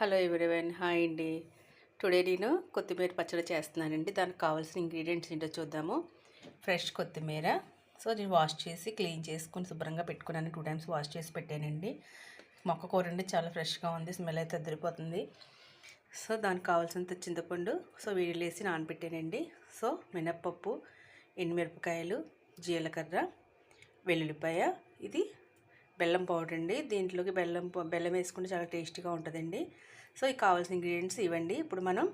Hello everyone hi అండి. Today నేను కొత్తిమీర పచ్చడి చేస్తున్నానండి. దానికి కావాల్సిన ఇంగ్రీడియంట్స్ ఏంటో చూద్దాము. ఫ్రెష్ కొత్తిమీర. సో నేను వాష్ చేసి క్లీన్ చేసుకుని శుభ్రంగా పెట్టుకున్నాను. టూ టైమ్స్ వాష్ చేసి పెట్టానండి. మొక్క కూర అండి చాలా ఫ్రెష్గా ఉంది. స్మెల్ అయితే అదిరిపోతుంది. సో దానికి కావాల్సినంత చింతపండు. సో వీడియోలు వేసి నానబెట్టానండి. సో మినప్పప్పు ఎండుమిరపకాయలు జీలకర్ర వెల్లుల్లిపాయ. ఇది బెల్లం పౌడర్ అండి. దీంట్లోకి బెల్లం బెల్లం వేసుకుంటే చాలా టేస్టీగా ఉంటుందండి. సో ఇవి కావాల్సిన ఇంగ్రీడియంట్స్ ఇవ్వండి. ఇప్పుడు మనం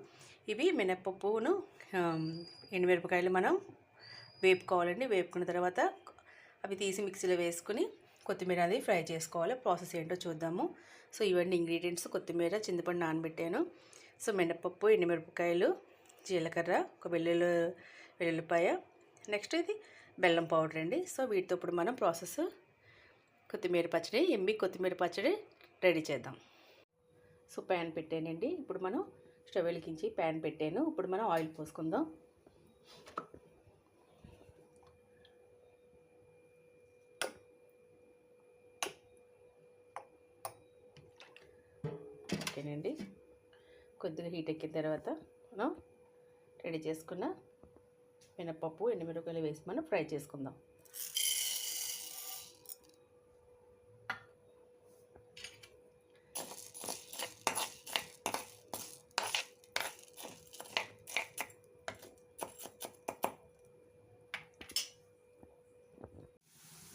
ఇవి మినప్పప్పును ఎండుమిరపకాయలు మనం వేపుకోవాలండి. వేపుకున్న తర్వాత అవి తీసి మిక్సీలో వేసుకుని కొత్తిమీర అది ఫ్రై చేసుకోవాలి. ప్రాసెస్ ఏంటో చూద్దాము. సో ఇవన్నీ ఇంగ్రీడియంట్స్. కొత్తిమీర చింతపండు నానబెట్టాను. సో మినప్పప్పు ఎండుమిరపకాయలు జీలకర్ర ఒక వెల్లుల్లి వెల్లుల్లిపాయ. నెక్స్ట్ ఇది బెల్లం పౌడర్ అండి. సో వీటితో ఇప్పుడు మనం ప్రాసెస్ కొత్తిమీర పచ్చడి ఎమ్మి కొత్తిమీర పచ్చడి రెడీ చేద్దాం. సో ప్యాన్ పెట్టానండి. ఇప్పుడు మనం స్టవ్ వెలిగించి ప్యాన్ పెట్టాను. ఇప్పుడు మనం ఆయిల్ పోసుకుందాం. ఓకేనండి. కొద్దిగా హీట్ ఎక్కిన తర్వాత మనం రెడీ చేసుకున్న మినపప్పు ఎండుమిరపకాయలు వేసి మనం ఫ్రై చేసుకుందాం.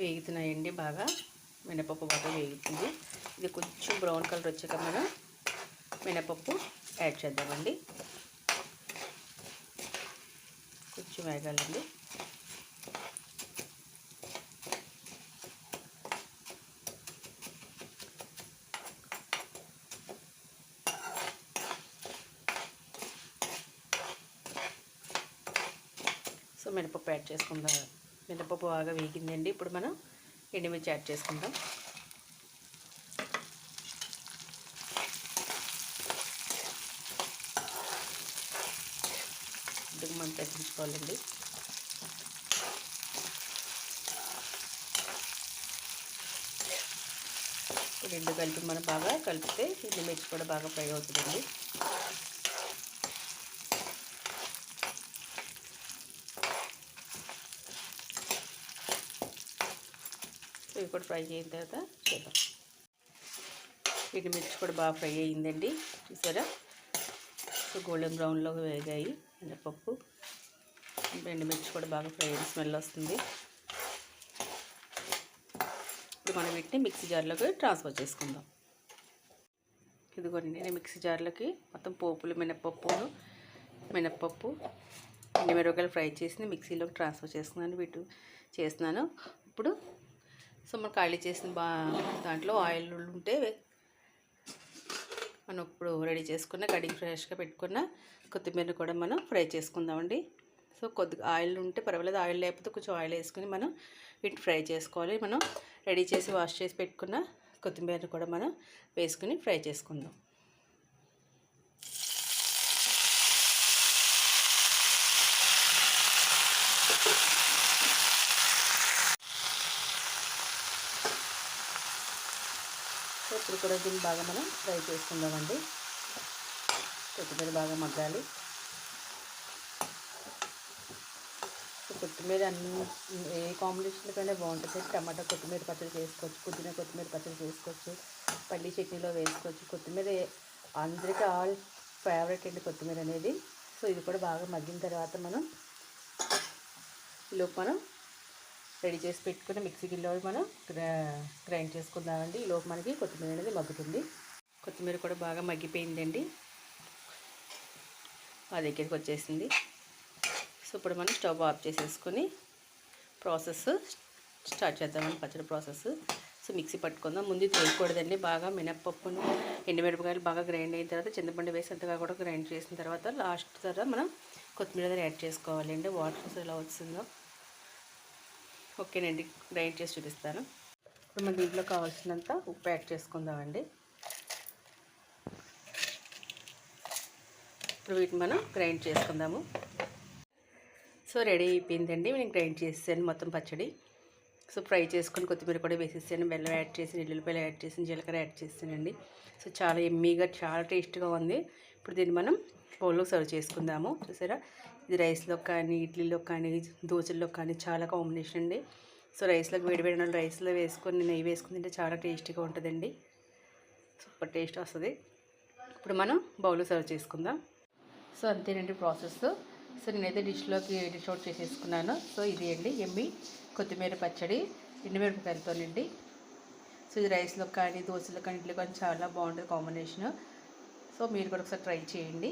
వేగుతున్నాయండి బాగా. మినపప్పు బాగా వేగుతుంది. ఇది కొంచెం బ్రౌన్ కలర్ వచ్చాక మనం మినపప్పు యాడ్ చేద్దామండి. కొంచెం వేగాలండి. సో మినపప్పు యాడ్ చేసుకుందాం. మినపప్పు బాగా వేగిందండి. ఇప్పుడు మనం ఎండుమిర్చి యాడ్ చేసుకుందాం. ఇది మనం తగ్గించుకోవాలండి. రెండు కలిపి మనం బాగా కలిపితే ఎండుమిర్చి కూడా బాగా ఫ్రై అవుతుందండి. ఇవి కూడా ఫ్రై అయిన తర్వాత చేద్దాం. వీటి మిర్చి కూడా బాగా ఫ్రై అయ్యిందండి చూసారా? సో గోల్డెన్ బ్రౌన్లో వేగాయి మినపప్పు. మిర్చి కూడా బాగా ఫ్రై అయిన స్మెల్ వస్తుంది. ఇప్పుడు మనం వీటిని మిక్సీ జార్లోకి ట్రాన్స్ఫర్ చేసుకుందాం. ఇదిగోండి నేను మిక్సీ జార్లోకి మొత్తం పోపులు మినప్పప్పు మినపప్పు మిరపకాయలు ఫ్రై చేసి మిక్సీలోకి ట్రాన్స్ఫర్ చేసుకున్నాను వీటి చేస్తున్నాను. ఇప్పుడు సో మనం ఖాళీ చేసిన బా దాంట్లో ఆయిల్ ఉంటే మనం ఇప్పుడు రెడీ చేసుకున్న కడిగి ఫ్రెష్గా పెట్టుకున్న కొత్తిమీర కూడా మనం ఫ్రై చేసుకుందామండి. సో కొద్దిగా ఆయిల్ ఉంటే పర్వాలేదు. ఆయిల్ లేకపోతే కొంచెం ఆయిల్ వేసుకుని మనం వీటిని ఫ్రై చేసుకోవాలి. మనం రెడీ చేసి వాష్ చేసి పెట్టుకున్న కొత్తిమీర కూడా మనం వేసుకుని ఫ్రై చేసుకుందాం. ఇప్పుడు కూడా దీన్ని బాగా మనం ఫ్రై చేసుకుందామండి. కొత్తిమీర బాగా మగ్గాలి. కొత్తిమీర అన్ని ఏ కాంబినేషన్ కంటే బాగుంటుంది. టమాటా కొత్తిమీర పచ్చడి చేసుకోవచ్చు పుదీనా కొత్తిమీర పచ్చడి చేసుకోవచ్చు పల్లి చట్నీలో వేసుకోవచ్చు. కొత్తిమీర అందరికీ ఆల్ ఫేవరెట్ అండి కొత్తిమీర అనేది. సో ఇది కూడా బాగా మగ్గిన తర్వాత మనం ఈలోపు మనం రెడీ చేసి పెట్టుకుని మిక్సీ గిన్నెలో మనం గ్రైండ్ చేసుకుందామండి. ఈలోపు మనకి కొత్తిమీర అనేది మగ్గుతుంది. కొత్తిమీర కూడా బాగా మగ్గిపోయిందండి. మా దగ్గరికి వచ్చేసింది. సో ఇప్పుడు మనం స్టవ్ ఆఫ్ చేసేసుకొని ప్రాసెస్ స్టార్ట్ చేద్దామండి. పచ్చడి ప్రాసెస్. సో మిక్సీ పట్టుకుందాం. ముందు ఇది బాగా మినప్పప్పును ఎండుమిరపకాయలు బాగా గ్రైండ్ అయిన తర్వాత చింతపండు వేసేంతగా కూడా గ్రైండ్ చేసిన తర్వాత లాస్ట్ తర్వాత మనం కొత్తిమీర యాడ్ చేసుకోవాలండి. వాటర్ ఎలా వస్తుందో. ఓకేనండి గ్రైండ్ చేసి చూపిస్తాను. ఇప్పుడు మన దీంట్లో కావాల్సినంత ఉప్పు యాడ్ చేసుకుందామండి. ఇప్పుడు వీటిని మనం గ్రైండ్ చేసుకుందాము. సో రెడీ అయిపోయిందండి. నేను గ్రైండ్ చేసాను మొత్తం పచ్చడి. సో ఫ్రై చేసుకొని కొత్తిమీర కూడా వేసేసాను. బెల్లం యాడ్ చేసి ఎల్లుల్లిపాయలు యాడ్ చేసి జీలకర్ర యాడ్ చేసానండి. సో చాలా ఎమ్మీగా చాలా టేస్ట్గా ఉంది. ఇప్పుడు దీన్ని మనం బౌల్లో సర్వ్ చేసుకుందాము. చూసారా? ఇది రైస్లో కానీ ఇడ్లీలో కానీ దోశల్లో కానీ చాలా కాంబినేషన్ అండి. సో రైస్లోకి వేడి వేడి రైస్లో వేసుకొని నెయ్యి వేసుకుని తింటే చాలా టేస్టీగా ఉంటుందండి. సూపర్ టేస్ట్ వస్తుంది. ఇప్పుడు మనం బౌల్లో సర్వ్ చేసుకుందాం. సో అంతేనండి ప్రాసెస్. సో నేనైతే డిష్లోకి డిష్ అవుట్ చేసేసుకున్నాను. సో ఇది అండి ఎమ్మి కొత్తిమీర పచ్చడి ఎండుమిరపకాయలతోనండి సో ఇది రైస్లో కానీ దోశలో కానీ ఇడ్లీ కానీ చాలా బాగుంటుంది కాంబినేషన్. సో మీరు కూడా ఒకసారి ట్రై చేయండి.